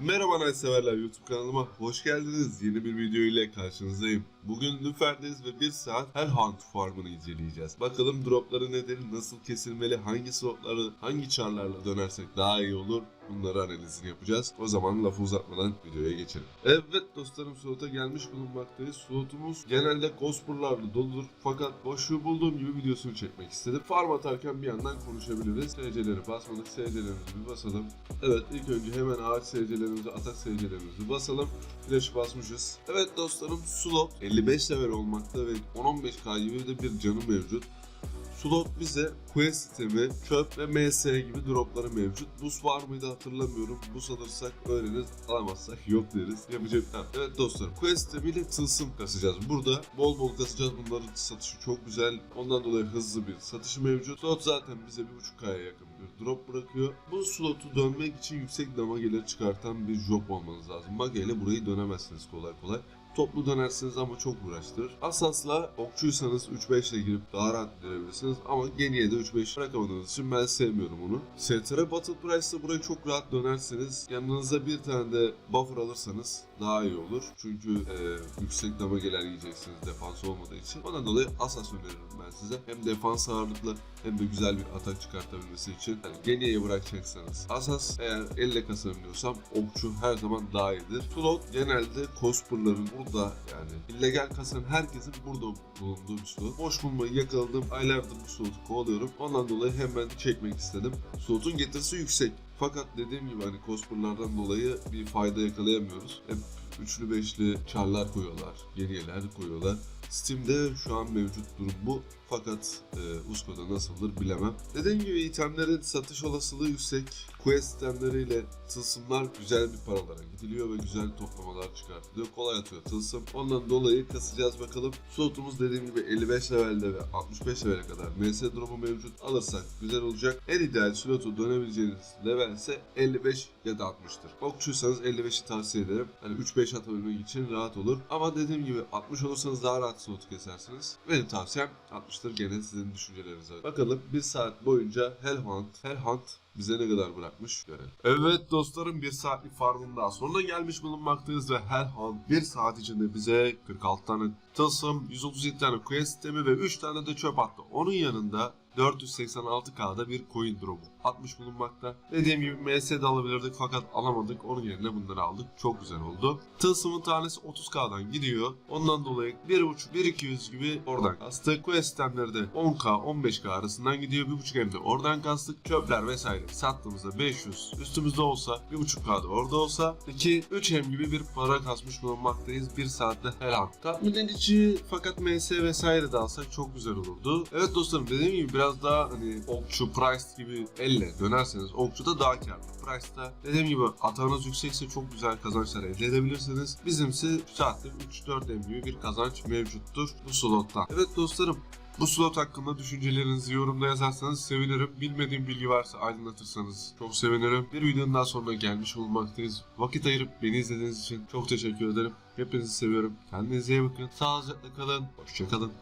Merhaba Night severler YouTube kanalıma hoş geldiniz. Yeni bir video ile karşınızdayım. Bugün Lüfer'deyiz ve bir saat Hellhunt farmını inceleyeceğiz. Bakalım dropları nedir, nasıl kesilmeli, hangi slotları, hangi çarlarla dönersek daha iyi olur. Bunları analizini yapacağız. O zaman lafı uzatmadan videoya geçelim. Evet dostlarım slota gelmiş bulunmaktayız. Slotumuz genelde cospurlarla doludur. Fakat boşluğu bulduğum gibi videosunu çekmek istedim. Farm atarken bir yandan konuşabiliriz. SC'leri basmadık. SC'lerimizi bir basalım. Evet ilk önce hemen ağaç SC'lerimizi, atak SC'lerimizi basalım. Flash basmışız. Evet dostlarım slot 55 level olmakta ve 10-15k gibi de bir canı mevcut. Slot bize quest sistemi, çöp ve MS gibi dropları mevcut. Bus var mıydı hatırlamıyorum. Bus alırsak öğreniriz, alamazsak yok deriz. Yapacak ha, Evet dostlar, quest sistemiyle tılsım kasacağız. Burada bol bol kasacağız. Bunların satışı çok güzel. Ondan dolayı hızlı bir satışı mevcut. Slot zaten bize 1.5K'ya yakın bir drop bırakıyor. Bu slotu dönmek için yüksek damageleri çıkartan bir job olmanız lazım. Mage ile burayı dönemezsiniz kolay kolay. Toplu dönersiniz ama çok uğraştırır. Asasla okçuysanız 3-5 ile girip daha rahat girebilirsiniz ama geniye de 3-5 bırakamadığınız için ben sevmiyorum onu. STR Battle Price'da burayı çok rahat dönerseniz yanınıza bir tane de buffer alırsanız daha iyi olur. Çünkü e, yüksek damageler yiyeceksiniz defans olmadığı için. Ondan dolayı Asas öneririm ben size. Hem defans ağırlıklı hem de güzel bir atak çıkartabilmesi için. Yani geniye bırakacaksanız Asas eğer elle kasabiliyorsam okçu her zaman daha iyidir. Slot genelde cospurların burada yani illegal kasan herkesin burada bulunduğu bir slot. Boş bulmayı yakaladım. Aylardır bu slotu kovalıyorum. Ondan dolayı hemen çekmek istedim. Slotun getirisi yüksek. Fakat dediğim gibi hani cospurlardan dolayı bir fayda yakalayamıyoruz. Hep üçlü beşli çarlar koyuyorlar. Yeniyeler koyuyorlar. Steam'de şu an mevcut durum bu. Fakat e, Usko'da nasıldır bilemem. Dediğim gibi itemlerin satış olasılığı yüksek. Quest itemleriyle tılsımlar güzel bir paralara gidiliyor ve güzel toplamalar çıkartılıyor. Kolay atıyor tılsım. Ondan dolayı kasacağız bakalım. Slotumuz dediğim gibi 55 levelde ve 65 levele kadar MS drop'u mevcut. Alırsak güzel olacak. En ideal slotu dönebileceğiniz level ise 55 ya da 60'tır. Okçuysanız 55'i tavsiye ederim. Hani 3-5 atabilmek için rahat olur. Ama dediğim gibi 60 olursanız daha rahat slotu kesersiniz. Benim tavsiyem 60'tır. Gene sizin düşüncelerinize. Bakalım bir saat boyunca Hellhunt, Hellhunt bize ne kadar bırakmış görelim. Evet dostlarım bir saatlik farmın daha sonuna gelmiş bulunmaktayız ve Hellhunt bir saat içinde bize 46 tane tılsım, 137 tane quest sistemi ve 3 tane de çöp attı. Onun yanında 486K'da bir coin drop'u atmış bulunmakta. Dediğim gibi MS de alabilirdik fakat alamadık. Onun yerine bunları aldık. Çok güzel oldu. Tılsımın tanesi 30K'dan gidiyor. Ondan dolayı 1.5-1.200 gibi oradan kastık. Quest sistemleri de 10K 15K arasından gidiyor. 1.5 hem de oradan kastık. Çöpler vesaire sattığımızda 500 üstümüzde olsa 1.5K'da orada olsa 2 3 hem gibi bir para kasmış bulunmaktayız. 1 saatte helal. Tatmin edici fakat MS vesaire de alsak çok güzel olurdu. Evet dostlarım dediğim gibi biraz daha hani okçu price gibi elle dönerseniz okçuda daha karlı. Price'da dediğim gibi atağınız yüksekse çok güzel kazançlar elde edebilirsiniz. Bizimse saatte 3-4 em gibi bir kazanç mevcuttur bu slottan. Evet dostlarım bu slot hakkında düşüncelerinizi yorumda yazarsanız sevinirim. Bilmediğim bilgi varsa aydınlatırsanız çok sevinirim. Bir videonun daha sonuna gelmiş bulunmaktayız. Vakit ayırıp beni izlediğiniz için çok teşekkür ederim. Hepinizi seviyorum. Kendinize iyi bakın. Sağlıcakla kalın. Hoşçakalın.